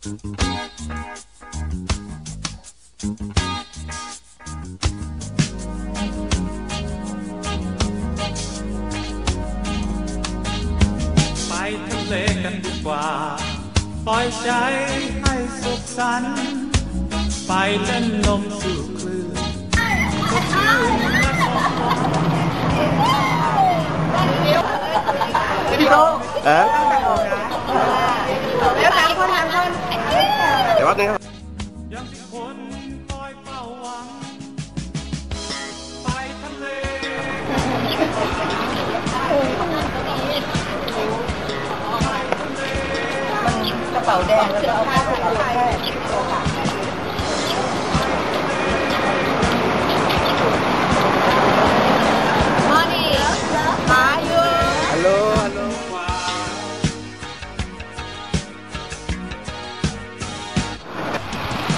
ไปทะเลกันดีกว่า ปล่อยใจให้สุขสันต์ไปเล่นลมสู่คลื่น เป๋าแดงแล้วก็เอาผ้าผูกไว้มอนี่หาอยู่ฮัลโหลฮัลโหล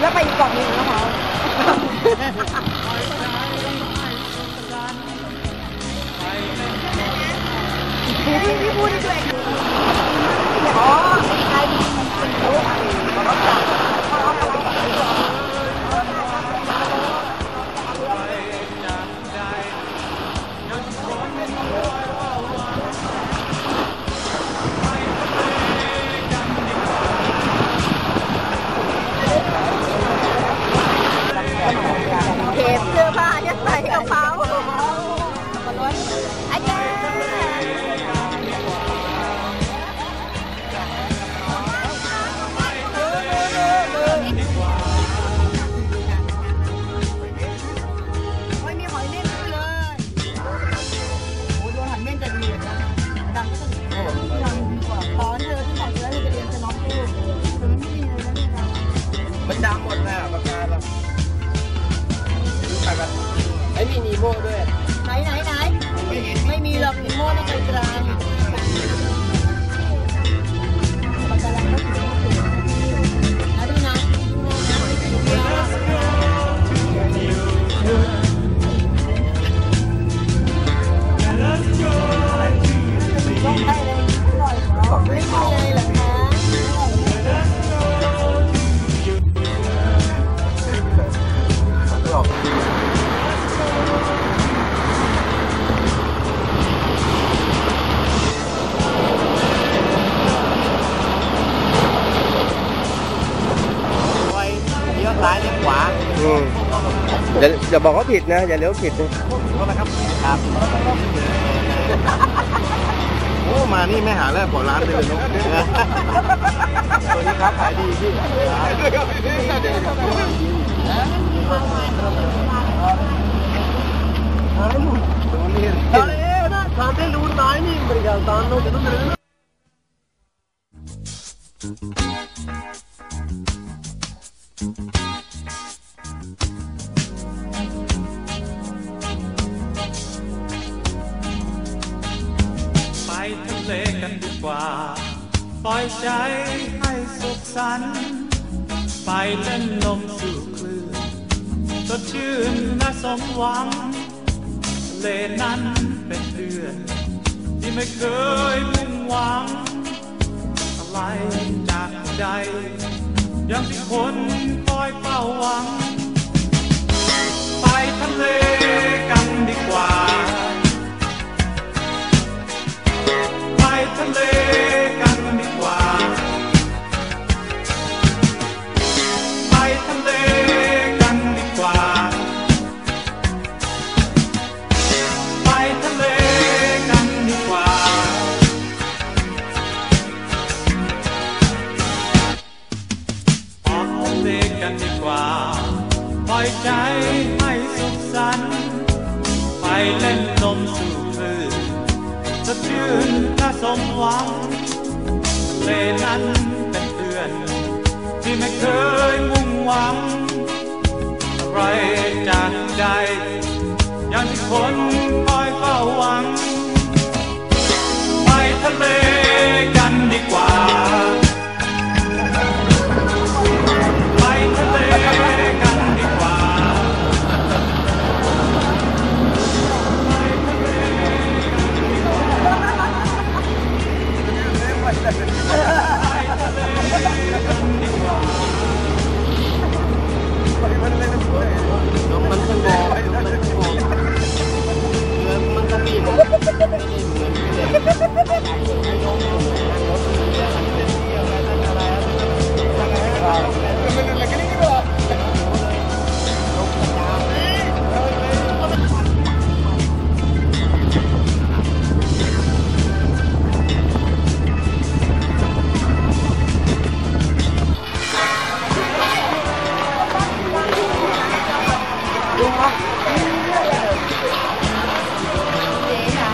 แล้วไปอีกกล่องหนึ่งแล้วเหรอพี่พี่พูดได้ด้วย ดำหมดเลยอะปากกาเรารู้จักกันไอ้มีนีโม่ด้วย อย่าอย่าบอกว่าผิดนะ อย่าเลี้ยวผิดนะโทษนะครับครับโอ้มานี่ไม่หาแล้วบอกร้านไปเลยนุ๊กสวัสดีครับขายดีพี่ทำได้รู้น้อยนี่บริกา กันดีกว่า ปล่อยใจให้สุขสันต์ไปเล่นลมสู่คลื่นสดชื่นน่าสมหวังเลนั้นเป็นเดือน ที่ไม่เคยมุ่งหวัง อะไรจากใจยังที่คนคอยเฝ้าหวัง อกกันดีกว่า ปล่อยใจให้สุขสันต์ไปเล่นลมสู่คลื่นสะชื่นถ้าสมหวังเลนั้นเป็นเพื่อน ที่ไม่เคยมุ่งหวัง